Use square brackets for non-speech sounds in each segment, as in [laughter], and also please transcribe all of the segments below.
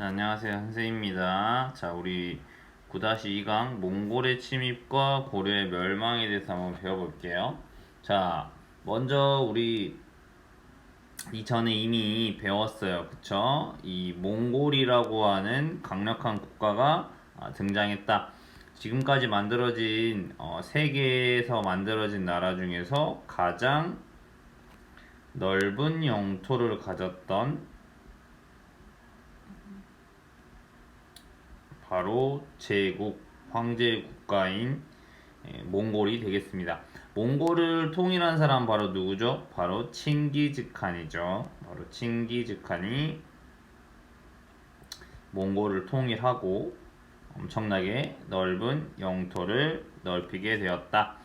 네, 안녕하세요. 선생입니다. 자, 우리 9-2강 몽골의 침입과 고려의 멸망에 대해서 한번 배워볼게요. 자, 먼저 우리 이전에 이미 배웠어요. 그쵸? 이 몽골이라고 하는 강력한 국가가 아, 등장했다. 지금까지 만들어진 어, 세계에서 만들어진 나라 중에서 가장 넓은 영토를 가졌던 바로 제국 황제 국가인 예, 몽골이 되겠습니다. 몽골을 통일한 사람 바로 누구죠? 바로 칭기즈칸이죠. 바로 칭기즈칸이 몽골을 통일하고 엄청나게 넓은 영토를 넓히게 되었다.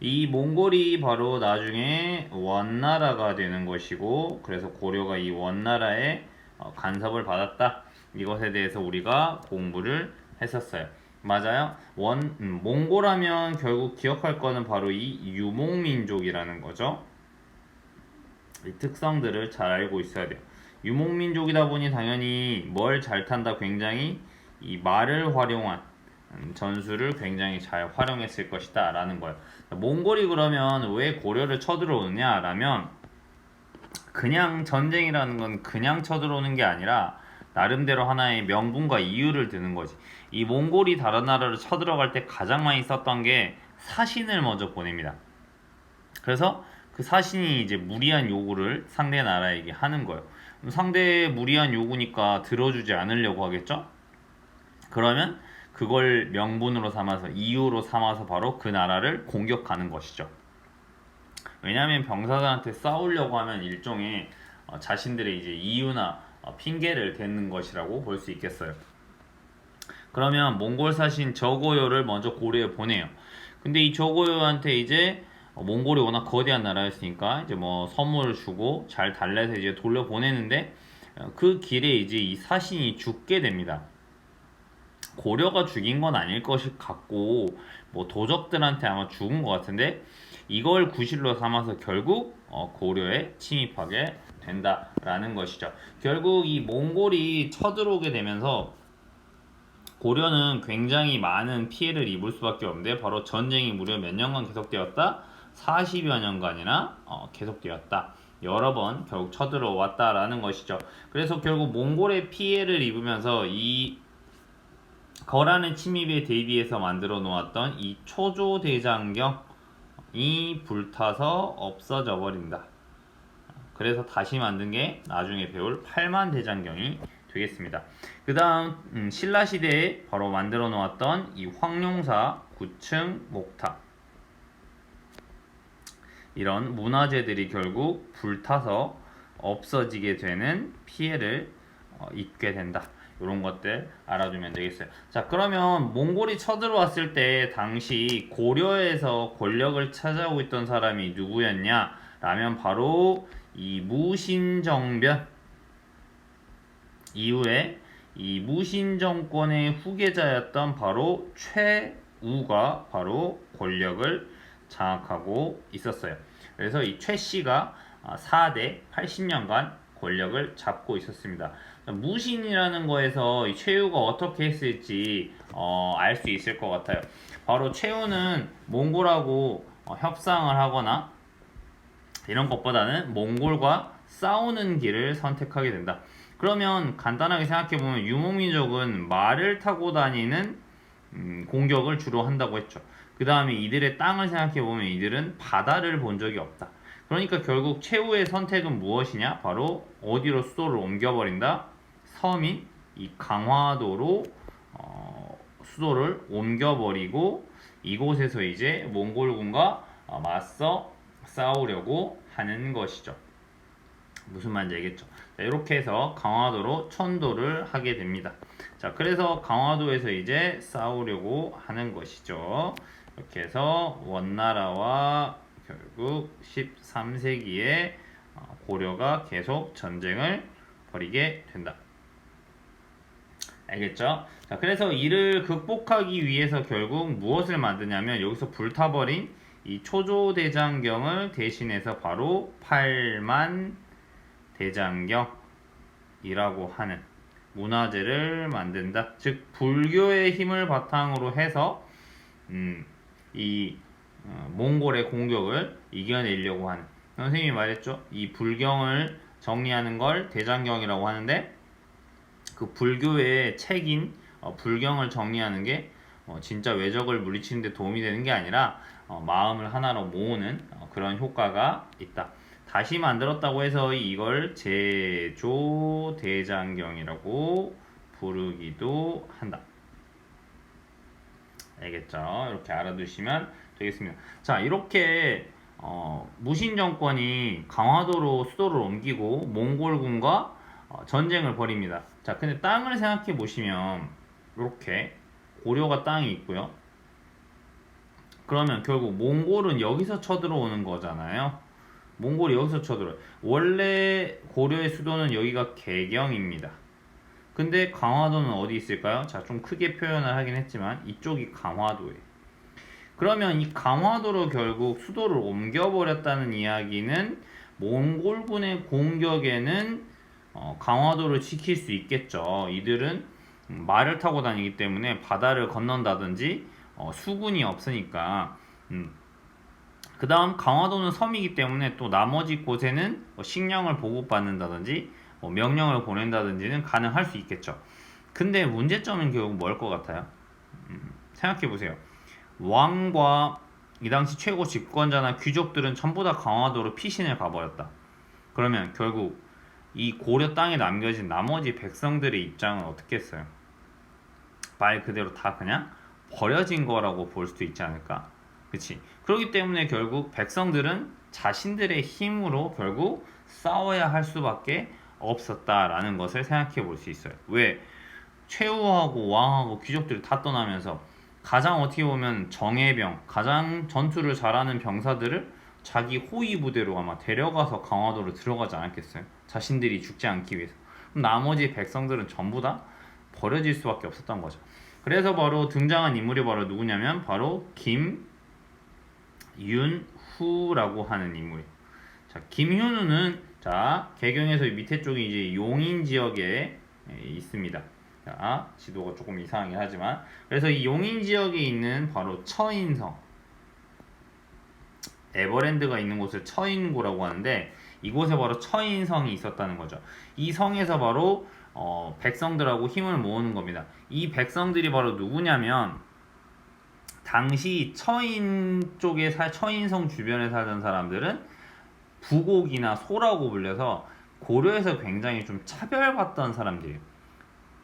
이 몽골이 바로 나중에 원나라가 되는 것이고 그래서 고려가 이 원나라의 어, 간섭을 받았다. 이것에 대해서 우리가 공부를 했었어요. 맞아요. 원 음, 몽골하면 결국 기억할 거는 바로 이 유목민족이라는 거죠. 이 특성들을 잘 알고 있어야 돼요. 유목민족이다 보니 당연히 뭘 잘 탄다 굉장히 이 말을 활용한 음, 전술을 굉장히 잘 활용했을 것이다 라는 거예요. 몽골이 그러면 왜 고려를 쳐들어오느냐 라면 그냥 전쟁이라는 건 그냥 쳐들어오는 게 아니라 나름대로 하나의 명분과 이유를 드는 거지. 이 몽골이 다른 나라를 쳐들어갈 때 가장 많이 썼던 게 사신을 먼저 보냅니다. 그래서 그 사신이 이제 무리한 요구를 상대 나라에게 하는 거예요. 상대의 무리한 요구니까 들어주지 않으려고 하겠죠? 그러면 그걸 명분으로 삼아서 이유로 삼아서 바로 그 나라를 공격하는 것이죠. 왜냐하면 병사들한테 싸우려고 하면 일종의 어, 자신들의 이제 이유나 어, 핑계를 대는 것이라고 볼 수 있겠어요. 그러면 몽골 사신 저고요를 먼저 고려에 보내요. 근데 이 저고요한테 이제 어, 몽골이 워낙 거대한 나라였으니까 이제 뭐 선물을 주고 잘 달래서 이제 돌려 보내는데 어, 그 길에 이제 이 사신이 죽게 됩니다. 고려가 죽인 건 아닐 것이 같고 뭐 도적들한테 아마 죽은 것 같은데 이걸 구실로 삼아서 결국 어, 고려에 침입하게 된다라는 것이죠. 결국 이 몽골이 쳐들어오게 되면서 고려는 굉장히 많은 피해를 입을 수밖에 없는데 바로 전쟁이 무려 몇 년간 계속되었다? 40여 년간이나 어, 계속되었다. 여러 번 결국 쳐들어왔다라는 것이죠. 그래서 결국 몽골의 피해를 입으면서 이 거란의 침입에 대비해서 만들어 놓았던 이 초조 대장경이 불타서 없어져 버린다. 그래서 다시 만든 게 나중에 배울 8만 대장경이 되겠습니다. 그 다음 음, 신라 시대에 바로 만들어 놓았던 이 황룡사 9층 목탑 이런 문화재들이 결국 불타서 없어지게 되는 피해를 어, 입게 된다. 이런 것들 알아두면 되겠어요. 자, 그러면 몽골이 쳐들어왔을 때 당시 고려에서 권력을 찾아오고 있던 사람이 누구였냐? 라면 바로 이 무신정변 이후에 이 무신 정권의 후계자였던 바로 최우가 바로 권력을 장악하고 있었어요. 그래서 이 최 씨가 4대 80년간 권력을 잡고 있었습니다. 무신이라는 거에서 이 최우가 어떻게 했을지 어, 알 수 있을 것 같아요. 바로 최우는 몽골하고 어, 협상을 하거나 이런 것보다는 몽골과 싸우는 길을 선택하게 된다. 그러면 간단하게 생각해 보면 유목민족은 말을 타고 다니는 음, 공격을 주로 한다고 했죠. 그 다음에 이들의 땅을 생각해 보면 이들은 바다를 본 적이 없다. 그러니까 결국 최후의 선택은 무엇이냐? 바로 어디로 수도를 옮겨버린다? 섬인 이 강화도로 어, 수도를 옮겨버리고 이곳에서 이제 몽골군과 어, 맞서 싸우려고 하는 것이죠. 무슨 말인지 알겠죠? 자, 이렇게 해서 강화도로 천도를 하게 됩니다. 자, 그래서 강화도에서 이제 싸우려고 하는 것이죠. 이렇게 해서 원나라와 결국 13세기에 어, 고려가 계속 전쟁을 벌이게 된다. 알겠죠? 자, 그래서 이를 극복하기 위해서 결국 무엇을 만드냐면 여기서 불타버린 이 초조대장경을 대신해서 바로 팔만 대장경이라고 하는 문화재를 만든다. 즉 불교의 힘을 바탕으로 해서 음, 이 어, 몽골의 공격을 이겨내려고 하는 선생님이 말했죠. 이 불경을 정리하는 걸 대장경이라고 하는데 그 불교의 책인 어, 불경을 정리하는 게 어, 진짜 외적을 물리치는 데 도움이 되는 게 아니라 어, 마음을 하나로 모으는 어, 그런 효과가 있다. 다시 만들었다고 해서 이걸 제조 대장경이라고 부르기도 한다. 알겠죠? 이렇게 알아두시면 되겠습니다. 자, 이렇게 어, 무신 정권이 강화도로 수도를 옮기고 몽골군과 어, 전쟁을 벌입니다. 자, 근데 땅을 생각해 보시면 이렇게 고려가 땅이 있고요. 그러면 결국 몽골은 여기서 쳐들어오는 거잖아요. 몽골이 여기서 쳐들어요. 원래 고려의 수도는 여기가 개경입니다. 근데 강화도는 어디 있을까요? 자, 좀 크게 표현을 하긴 했지만 이쪽이 강화도예요. 그러면 이 강화도로 결국 수도를 옮겨버렸다는 이야기는 몽골군의 공격에는 어, 강화도를 지킬 수 있겠죠. 이들은 말을 타고 다니기 때문에 바다를 건넌다든지 어, 수군이 없으니까 음. 그 다음 강화도는 섬이기 때문에 또 나머지 곳에는 뭐 식량을 보급받는다든지 뭐 명령을 보낸다든지는 가능할 수 있겠죠. 근데 문제점은 결국 뭘 것 같아요? 음, 생각해 보세요. 왕과 이 당시 최고 집권자나 귀족들은 전부 다 강화도로 피신을 가버렸다. 그러면 결국 이 고려 땅에 남겨진 나머지 백성들의 입장은 어떻게 했어요? 말 그대로 다 그냥 버려진 거라고 볼 수도 있지 않을까? 그치? 그렇기 때문에 결국 백성들은 자신들의 힘으로 결국 싸워야 할 수밖에 없었다라는 것을 생각해 볼 수 있어요. 왜? 최후하고 왕하고 귀족들이 다 떠나면서 가장 어떻게 보면 정예병, 가장 전투를 잘하는 병사들을 자기 호위 부대로 아마 데려가서 강화도로 들어가지 않았겠어요? 자신들이 죽지 않기 위해서. 그럼 나머지 백성들은 전부 다 버려질 수밖에 없었던 거죠. 그래서 바로 등장한 인물이 바로 누구냐면 바로 김윤후라고 하는 인물이에요. 자, 김윤후는 자 개경에서 밑에 쪽이 이제 용인 지역에 있습니다. 자, 지도가 조금 이상하긴 하지만 그래서 이 용인 지역에 있는 바로 처인성 에버랜드가 있는 곳을 처인고라고 하는데 이곳에 바로 처인성이 있었다는 거죠. 이 성에서 바로 어, 백성들하고 힘을 모으는 겁니다. 이 백성들이 바로 누구냐면 당시 처인 쪽에 살 처인성 주변에 살던 사람들은 부곡이나 소라고 불려서 고려에서 굉장히 좀 차별받던 사람들이에요.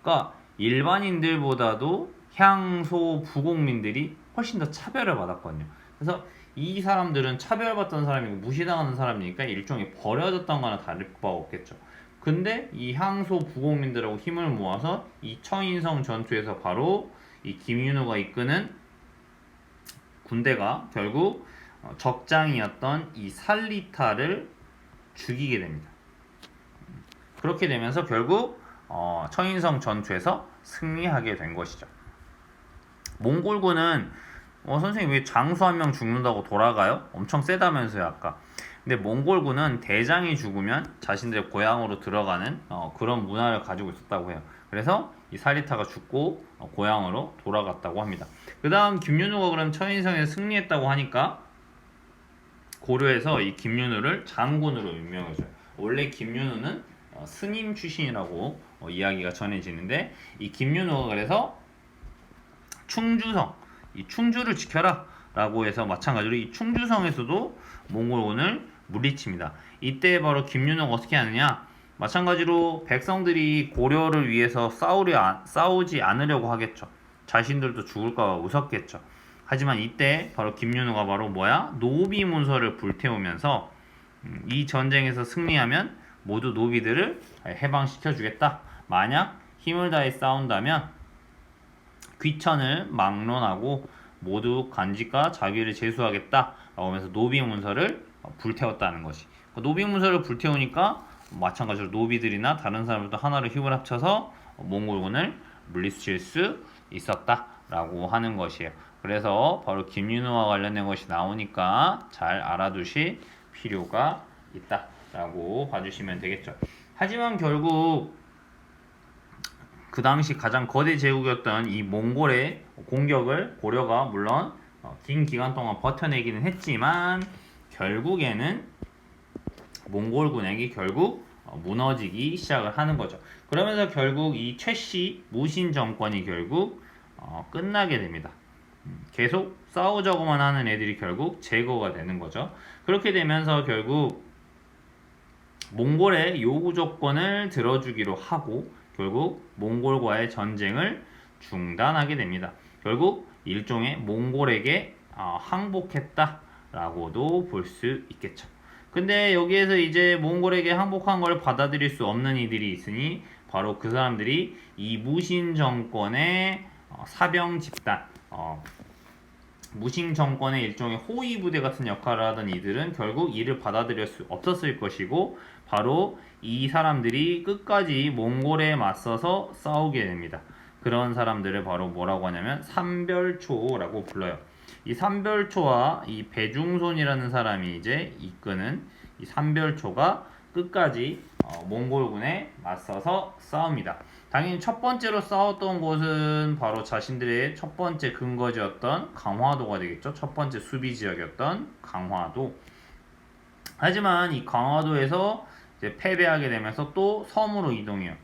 그러니까 일반인들보다도 향소 부곡민들이 훨씬 더 차별을 받았거든요. 그래서 이 사람들은 차별받던 사람이고 무시당하는 사람이니까 일종의 버려졌던 거나 다를 바 없겠죠. 근데 이 향소 부곡민들하고 힘을 모아서 이 처인성 전투에서 바로 이 김윤호가 이끄는 군대가 결국 어, 적장이었던 이 살리타를 죽이게 됩니다. 그렇게 되면서 결국 어, 처인성 전투에서 승리하게 된 것이죠. 몽골군은 어, 선생님 왜 장수 한 명 죽는다고 돌아가요? 엄청 세다면서요 아까. 근데 몽골군은 대장이 죽으면 자신들의 고향으로 들어가는 어, 그런 문화를 가지고 있었다고 해요. 그래서 이 사리타가 죽고 어, 고향으로 돌아갔다고 합니다. 그 다음 김윤우가 그럼 처인성에서 승리했다고 하니까 고려에서 이 김윤우를 장군으로 임명해줘요. 원래 김윤우는 어, 스님 출신이라고 어, 이야기가 전해지는데 이 김윤우가 그래서 충주성 이 충주를 지켜라 라고 해서 마찬가지로 이 충주성에서도 몽골군을 물리칩니다. 이때 바로 김윤호가 어떻게 하느냐? 마찬가지로 백성들이 고려를 위해서 싸우려, 싸우지 않으려고 하겠죠. 자신들도 죽을까 무섭겠죠. 하지만 이때 바로 김윤호가 바로 뭐야? 노비 문서를 불태우면서 음, 이 전쟁에서 승리하면 모두 노비들을 해방시켜 주겠다. 만약 힘을 다해 싸운다면 귀천을 막론하고 모두 간직과 자기를 제수하겠다. 하면서 노비 문서를 불태웠다는 것이. 그 노비 문서를 불태우니까 마찬가지로 노비들이나 다른 사람들도 하나로 힘을 합쳐서 몽골군을 물리칠 수 있었다라고 하는 것이에요. 그래서 바로 김윤호와 관련된 것이 나오니까 잘 알아두실 필요가 있다라고 봐주시면 되겠죠. 하지만 결국 그 당시 가장 거대 제국이었던 이 몽골의 공격을 고려가 물론 어, 긴 기간 동안 버텨내기는 했지만 결국에는 몽골군에게 결국 어, 무너지기 시작을 하는 거죠. 그러면서 결국 이 최씨 무신 정권이 결국 어, 끝나게 됩니다. 음, 계속 싸우자고만 하는 애들이 결국 제거가 되는 거죠. 그렇게 되면서 결국 몽골의 요구 조건을 들어주기로 하고 결국 몽골과의 전쟁을 중단하게 됩니다. 결국 일종의 몽골에게 어, 항복했다라고도 볼 수 있겠죠. 근데 여기에서 이제 몽골에게 항복한 걸 받아들일 수 없는 이들이 있으니 바로 그 사람들이 이 무신 정권의 어, 사병 집단, 어, 무신 정권의 일종의 호위 부대 같은 역할을 하던 이들은 결국 이를 받아들일 수 없었을 것이고 바로 이 사람들이 끝까지 몽골에 맞서서 싸우게 됩니다. 그런 사람들을 바로 뭐라고 하냐면 삼별초라고 불러요. 이 삼별초와 이 배중손이라는 사람이 이제 이끄는 이 삼별초가 끝까지 어, 몽골군에 맞서서 싸웁니다. 당연히 첫 번째로 싸웠던 곳은 바로 자신들의 첫 번째 근거지였던 강화도가 되겠죠. 첫 번째 수비 지역이었던 강화도. 하지만 이 강화도에서 패배하게 되면서 또 섬으로 이동해요.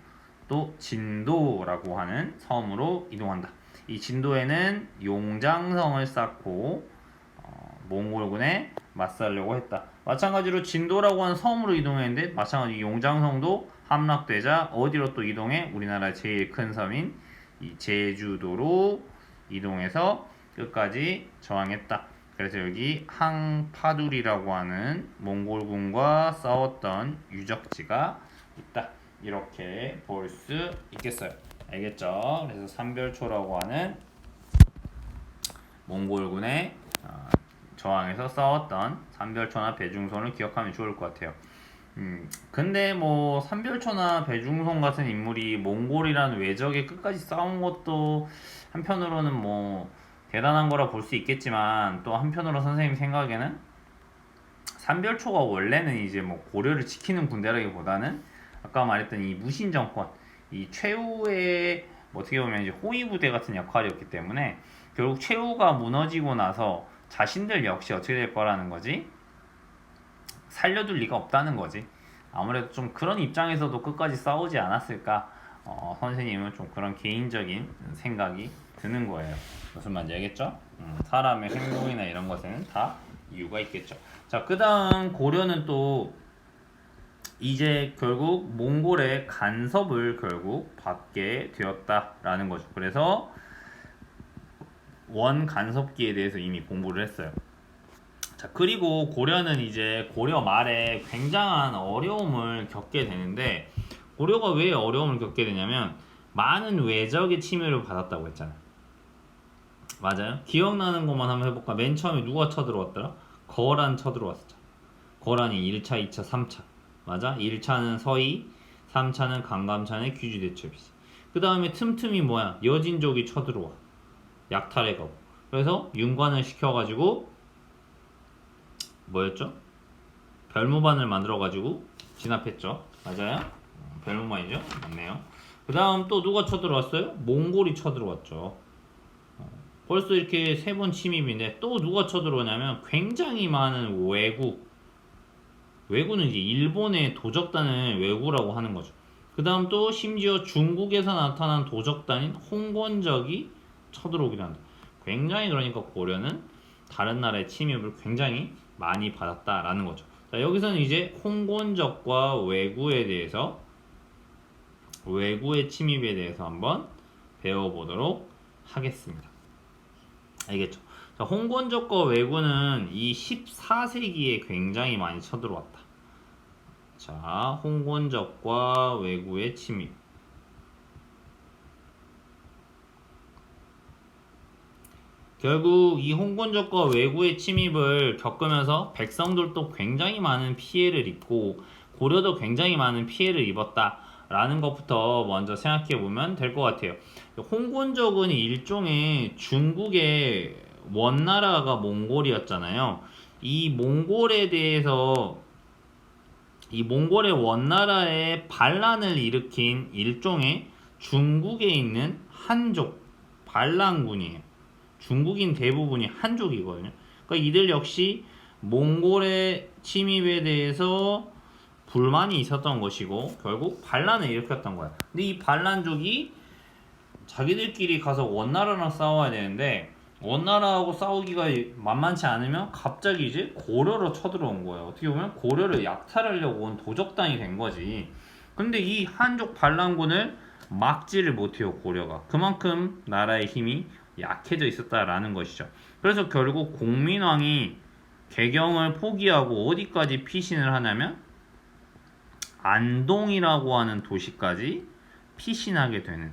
또 진도라고 하는 섬으로 이동한다. 이 진도에는 용장성을 쌓고 어, 몽골군에 맞서려고 했다. 마찬가지로 진도라고 하는 섬으로 이동했는데 마찬가지 용장성도 함락되자 어디로 또 이동해? 우리나라 제일 큰 섬인 이 제주도로 이동해서 끝까지 저항했다. 그래서 여기 항파두리라고 하는 몽골군과 싸웠던 유적지가 있다. 이렇게 볼 수 있겠어요. 알겠죠? 그래서 삼별초라고 하는 몽골군의 어, 저항에서 싸웠던 삼별초나 배중손을 기억하면 좋을 것 같아요. 음, 근데 뭐 삼별초나 배중손 같은 인물이 몽골이라는 외적에 끝까지 싸운 것도 한편으로는 뭐 대단한 거라 볼 수 있겠지만 또 한편으로 선생님 생각에는 삼별초가 원래는 이제 뭐 고려를 지키는 군대라기보다는 아까 말했던 이 무신 정권 이 최후의 뭐 어떻게 보면 이제 호위 부대 같은 역할이었기 때문에 결국 최후가 무너지고 나서 자신들 역시 어떻게 될 거라는 거지? 살려둘 리가 없다는 거지. 아무래도 좀 그런 입장에서도 끝까지 싸우지 않았을까? 어, 선생님은 좀 그런 개인적인 생각이 드는 거예요. 무슨 말인지 알겠죠? 음, 사람의 행동이나 이런 것에는 다 이유가 있겠죠. 자 그 다음 고려는 또 이제 결국 몽골의 간섭을 결국 받게 되었다라는 거죠. 그래서 원 간섭기에 대해서 이미 공부를 했어요. 자, 그리고 고려는 이제 고려 말에 굉장한 어려움을 겪게 되는데 고려가 왜 어려움을 겪게 되냐면 많은 외적의 침해를 받았다고 했잖아요. 맞아요? 기억나는 것만 한번 해볼까? 맨 처음에 누가 쳐들어왔더라? 거란 쳐들어왔었죠. 거란이 1차, 2차, 3차. 맞아? 1차는 서희, 3차는 강감찬의 규주대첩이지. 그 다음에 틈틈이 뭐야? 여진족이 쳐들어와. 약탈해 가고. 그래서 윤관을 시켜가지고 뭐였죠? 별무반을 만들어가지고 진압했죠. 맞아요? 어, 별무반이죠? 맞네요. 그 다음 또 누가 쳐들어왔어요? 몽골이 쳐들어왔죠. 어, 벌써 이렇게 세 번 침입인데 또 누가 쳐들어오냐면 굉장히 많은 왜국 왜구는 이제 일본의 도적단을 왜구라고 하는 거죠. 그 다음 또 심지어 중국에서 나타난 도적단인 홍건적이 쳐들어오기도 한다. 굉장히 그러니까 고려는 다른 나라의 침입을 굉장히 많이 받았다라는 거죠. 자, 여기서는 이제 홍건적과 왜구에 대해서 왜구의 침입에 대해서 한번 배워보도록 하겠습니다. 알겠죠? 자, 홍건적과 왜구는 이 14세기에 굉장히 많이 쳐들어왔다. 자, 홍건적과 왜구의 침입. 결국 이 홍건적과 왜구의 침입을 겪으면서 백성들도 굉장히 많은 피해를 입고 고려도 굉장히 많은 피해를 입었다 라는 것부터 먼저 생각해 보면 될 것 같아요. 홍건적은 일종의 중국의 원나라가 몽골이었잖아요. 이 몽골에 대해서 이 몽골의 원나라의 반란을 일으킨 일종의 중국에 있는 한족 반란군이에요. 중국인 대부분이 한족이거든요. 그러니까 이들 역시 몽골의 침입에 대해서 불만이 있었던 것이고 결국 반란을 일으켰던 거야. 근데 이 반란족이 자기들끼리 가서 원나라랑 싸워야 되는데 원나라하고 싸우기가 만만치 않으면 갑자기 이제 고려로 쳐들어온 거예요. 어떻게 보면 고려를 약탈하려고 온 도적단이 된 거지. 근데 이 한족 반란군을 막지를 못해요 고려가. 그만큼 나라의 힘이 약해져 있었다라는 것이죠. 그래서 결국 공민왕이 개경을 포기하고 어디까지 피신을 하냐면 안동이라고 하는 도시까지 피신하게 되는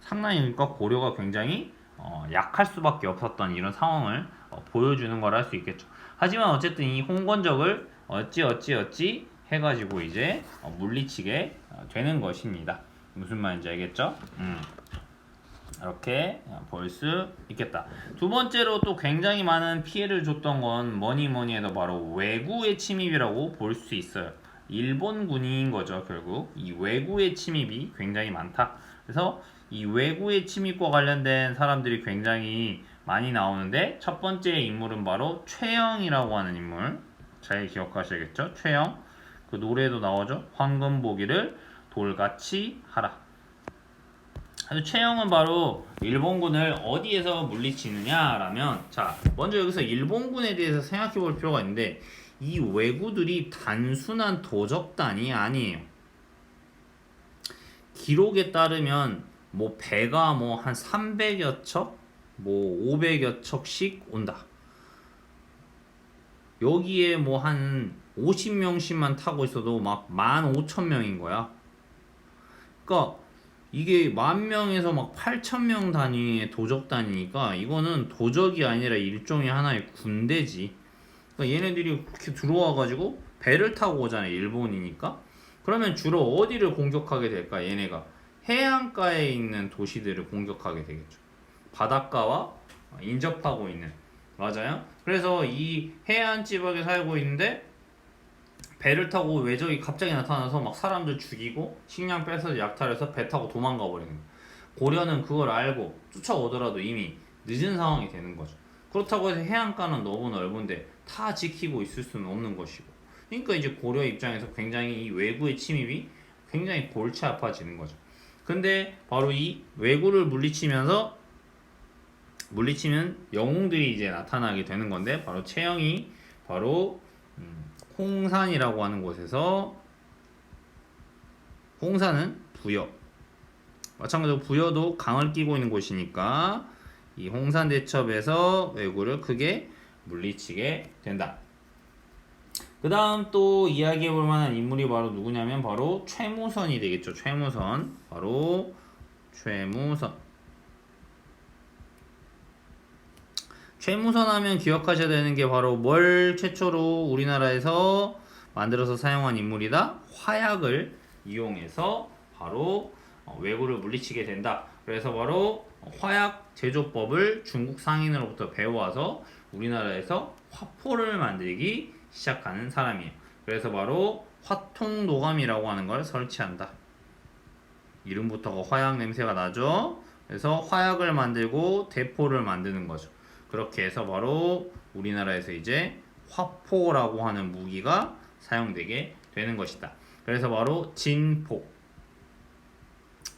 상당히 그러니까 고려가 굉장히 어, 약할 수밖에 없었던 이런 상황을 어, 보여주는 걸 할 수 있겠죠. 하지만 어쨌든 이 홍건적을 어찌 어찌 어찌 해가지고 이제 어, 물리치게 어, 되는 것입니다. 무슨 말인지 알겠죠? 음. 이렇게 볼 수 있겠다. 두 번째로 또 굉장히 많은 피해를 줬던 건 뭐니 뭐니 해도 바로 외구의 침입이라고 볼 수 있어요. 일본군인 거죠, 결국. 이 외구의 침입이 굉장히 많다. 그래서 이 외구의 침입과 관련된 사람들이 굉장히 많이 나오는데 첫 번째 인물은 바로 최영이라고 하는 인물. 잘 기억하셔야겠죠? 최영. 그 노래도 나오죠. 황금보기를 돌같이 하라. 그래서 최영은 바로 일본군을 어디에서 물리치느냐라면 자 먼저 여기서 일본군에 대해서 생각해 볼 필요가 있는데 이 왜구들이 단순한 도적단이 아니에요. 기록에 따르면 뭐 배가 뭐 한 300여 척, 뭐 500여 척씩 온다. 여기에 뭐 한 50명씩만 타고 있어도 막 15,000명인 거야. 그러니까 이게 만 명에서 막 8천 명 단위의 도적단이니까 이거는 도적이 아니라 일종의 하나의 군대지. 그러니까 얘네들이 그렇게 들어와가지고 배를 타고 오잖아요. 일본이니까. 그러면 주로 어디를 공격하게 될까? 얘네가 해안가에 있는 도시들을 공격하게 되겠죠. 바닷가와 인접하고 있는 맞아요. 그래서 이 해안 지역에 살고 있는데 배를 타고 외적이 갑자기 나타나서 막 사람들 죽이고 식량 뺏어서 약탈해서 배 타고 도망가 버리는 거예요. 고려는 그걸 알고 쫓아오더라도 이미 늦은 상황이 되는 거죠. 그렇다고 해서 해안가는 너무 넓은데 다 지키고 있을 수는 없는 것이고. 그러니까 이제 고려 입장에서 굉장히 이 외구의 침입이 굉장히 골치 아파지는 거죠. 근데 바로 이 외구를 물리치면서 물리치면 영웅들이 이제 나타나게 되는 건데 바로 채영이 바로 음, 홍산이라고 하는 곳에서 홍산은 부여 마찬가지로 부여도 강을 끼고 있는 곳이니까 이 홍산 대첩에서 왜구를 크게 물리치게 된다. 그 다음 또 이야기해 볼 만한 인물이 바로 누구냐면 바로 최무선이 되겠죠. 최무선. 바로 최무선. 최무선 하면 기억하셔야 되는 게 바로 뭘 최초로 우리나라에서 만들어서 사용한 인물이다? 화약을 이용해서 바로 어, 외구를 물리치게 된다. 그래서 바로 화약 제조법을 중국 상인으로부터 배워와서 우리나라에서 화포를 만들기 시작하는 사람이에요. 그래서 바로 화통노감이라고 하는 걸 설치한다. 이름부터가 화약 냄새가 나죠. 그래서 화약을 만들고 대포를 만드는 거죠. 그렇게 해서 바로 우리나라에서 이제 화포라고 하는 무기가 사용되게 되는 것이다. 그래서 바로 진포.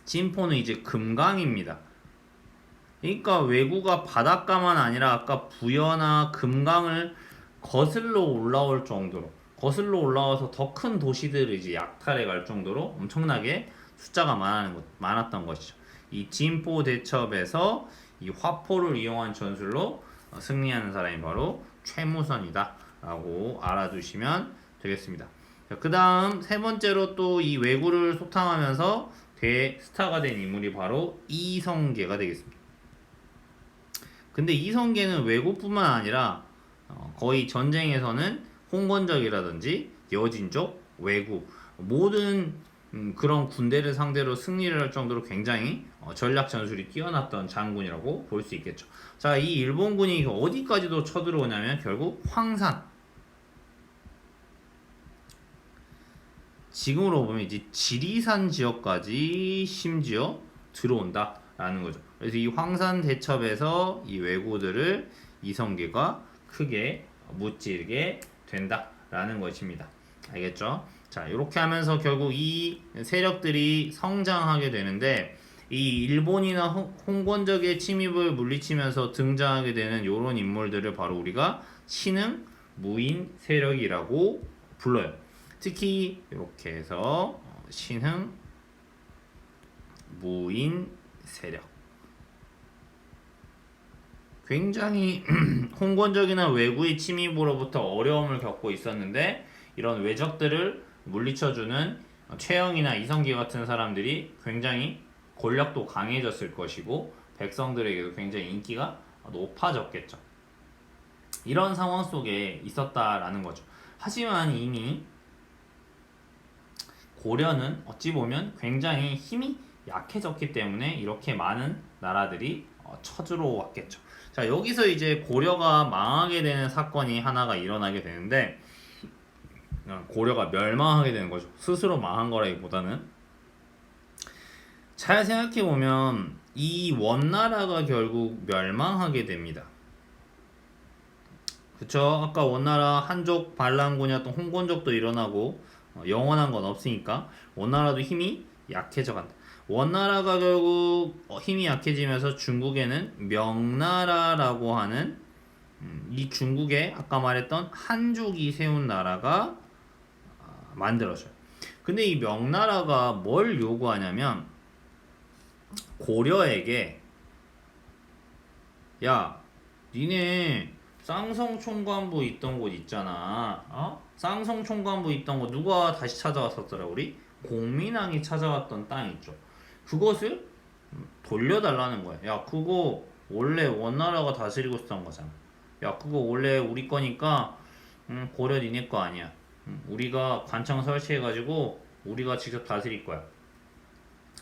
진포는 이제 금강입니다. 그러니까 외구가 바닷가만 아니라 아까 부여나 금강을 거슬러 올라올 정도로 거슬러 올라와서 더 큰 도시들을 이제 약탈해 갈 정도로 엄청나게 숫자가 것, 많았던 것이죠. 이 진포 대첩에서 이 화포를 이용한 전술로 어, 승리하는 사람이 바로 최무선이다 라고 알아두시면 되겠습니다. 그 다음 세 번째로 또 이 왜구를 소탕하면서 대스타가 된 인물이 바로 이성계가 되겠습니다. 근데 이성계는 왜구뿐만 아니라 어, 거의 전쟁에서는 홍건적이라든지 여진족, 왜구 모든 음, 그런 군대를 상대로 승리를 할 정도로 굉장히 어, 전략 전술이 뛰어났던 장군이라고 볼 수 있겠죠. 자, 이 일본군이 어디까지도 쳐들어오냐면 결국 황산. 지금으로 보면 이제 지리산 지역까지 심지어 들어온다라는 거죠. 그래서 이 황산 대첩에서 이 왜구들을 이성계가 크게 무찌르게 된다라는 것입니다. 알겠죠? 자, 이렇게 하면서 결국 이 세력들이 성장하게 되는데 이 일본이나 홍- 홍건적의 침입을 물리치면서 등장하게 되는 이런 인물들을 바로 우리가 신흥 무인 세력이라고 불러요. 특히 이렇게 해서 어, 신흥 무인 세력. 굉장히 [clears throat] 홍건적이나 외구의 침입으로부터 어려움을 겪고 있었는데 이런 외적들을 물리쳐주는 최영이나 이성기 같은 사람들이 굉장히 권력도 강해졌을 것이고 백성들에게도 굉장히 인기가 높아졌겠죠. 이런 상황 속에 있었다라는 거죠. 하지만 이미 고려는 어찌 보면 굉장히 힘이 약해졌기 때문에 이렇게 많은 나라들이 어, 쳐들어왔겠죠. 자 여기서 이제 고려가 망하게 되는 사건이 하나가 일어나게 되는데 어, 고려가 멸망하게 되는 거죠. 스스로 망한 거라기보다는 잘 생각해 보면 이 원나라가 결국 멸망하게 됩니다. 그쵸? 아까 원나라 한족 반란군이었던 홍건족도 일어나고 어, 영원한 건 없으니까 원나라도 힘이 약해져 간다. 원나라가 결국 어, 힘이 약해지면서 중국에는 명나라라고 하는 음, 이 중국에 아까 말했던 한족이 세운 나라가 아, 만들어져요. 근데 이 명나라가 뭘 요구하냐면 고려에게 야 니네 쌍성 총관부 있던 곳 있잖아 어? 쌍성 총관부 있던 곳 누가 다시 찾아왔었더라 우리 공민왕이 찾아왔던 땅 있죠 그것을 음, 돌려달라는 거야 야 그거 원래 원나라가 다스리고 있었던 거잖아 야 그거 원래 우리 거니까 음, 고려 니네 거 아니야 음, 우리가 관청 설치해가지고 우리가 직접 다스릴 거야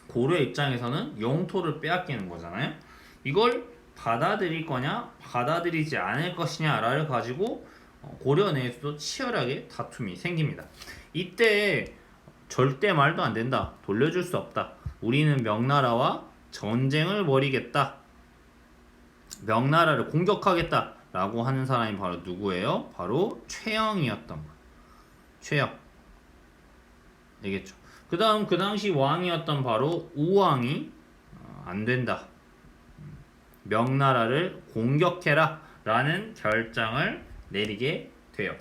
고려 입장에서는 영토를 빼앗기는 거잖아요. 이걸 받아들일 거냐, 받아들이지 않을 것이냐를 가지고 어, 고려 내에서도 치열하게 다툼이 생깁니다. 이때 절대 말도 안 된다. 돌려줄 수 없다. 우리는 명나라와 전쟁을 벌이겠다. 명나라를 공격하겠다. 라고 하는 사람이 바로 누구예요? 바로 최영이었던 거예요. 최영. 알겠죠? 그 다음 그 당시 왕이었던 바로 우왕이 어, 안 된다. 명나라를 공격해라 라는 결정을 내리게 돼요.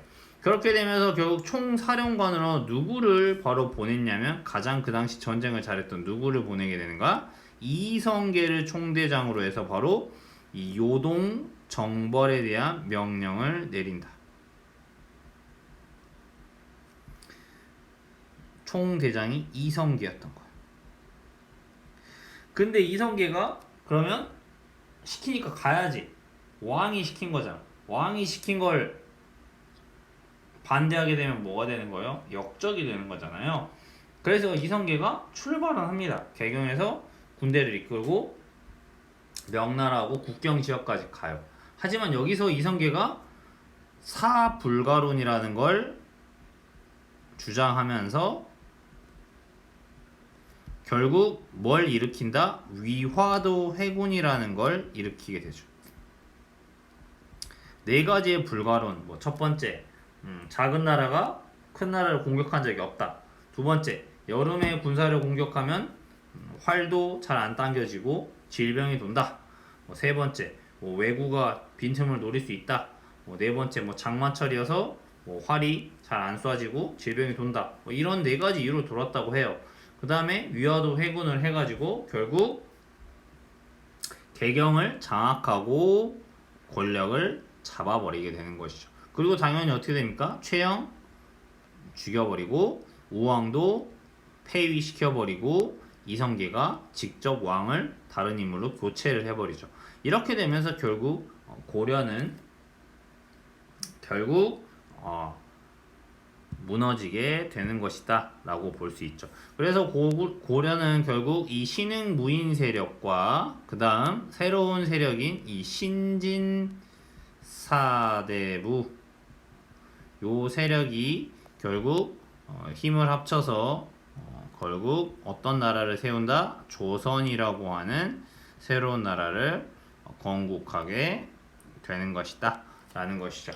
그렇게 되면서 결국 총사령관으로 누구를 바로 보냈냐면 가장 그 당시 전쟁을 잘했던 누구를 보내게 되는가? 이성계를 총대장으로 해서 바로 이 요동 정벌에 대한 명령을 내린다. 총대장이 이성계였던 거야. 근데 이성계가 그러면 시키니까 가야지. 왕이 시킨 거잖아. 왕이 시킨 걸 반대하게 되면 뭐가 되는 거예요? 역적이 되는 거잖아요. 그래서 이성계가 출발을 합니다. 개경에서 군대를 이끌고 명나라하고 국경 지역까지 가요. 하지만 여기서 이성계가 사불가론이라는 걸 주장하면서 결국 뭘 일으킨다? 위화도 회군이라는 걸 일으키게 되죠. 네 가지의 불가론. 뭐 첫 번째, 음, 작은 나라가 큰 나라를 공격한 적이 없다. 두 번째, 여름에 군사를 공격하면 음, 활도 잘 안 당겨지고 질병이 돈다. 뭐 세 번째, 뭐 외구가 빈틈을 노릴 수 있다. 뭐 네 번째, 뭐 장마철이어서 뭐 활이 잘 안 쏴지고 질병이 돈다. 뭐 이런 네 가지 이유로 돌았다고 해요. 그 다음에 위화도 회군을 해가지고 결국 개경을 장악하고 권력을 잡아버리게 되는 것이죠. 그리고 당연히 어떻게 됩니까? 최영 죽여버리고 우왕도 폐위시켜버리고 이성계가 직접 왕을 다른 인물로 교체를 해버리죠. 이렇게 되면서 결국 어, 고려는 결국 어, 무너지게 되는 것이다 라고 볼 수 있죠. 그래서 고, 고려는 결국 이 신흥 무인 세력과 그 다음 새로운 세력인 이 신진 사대부 요 세력이 결국 어, 힘을 합쳐서 어, 결국 어떤 나라를 세운다? 조선이라고 하는 새로운 나라를 어, 건국하게 되는 것이다. 라는 것이죠.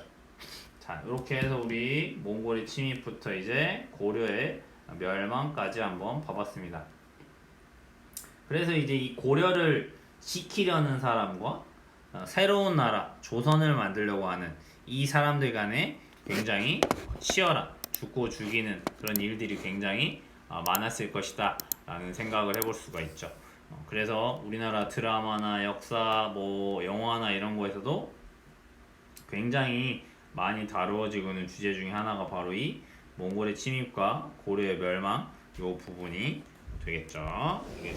자, 이렇게 해서 우리 몽골의 침입부터 이제 고려의 멸망까지 한번 봐봤습니다. 그래서 이제 이 고려를 지키려는 사람과 어, 새로운 나라 조선을 만들려고 하는 이 사람들 간에 굉장히 치열한 죽고 죽이는 그런 일들이 굉장히 어, 많았을 것이다 라는 생각을 해볼 수가 있죠. 어, 그래서 우리나라 드라마나 역사 뭐 영화나 이런 거에서도 굉장히 많이 다루어지고 있는 주제 중에 하나가 바로 이 몽골의 침입과 고려의 멸망 요 부분이 되겠죠. 이게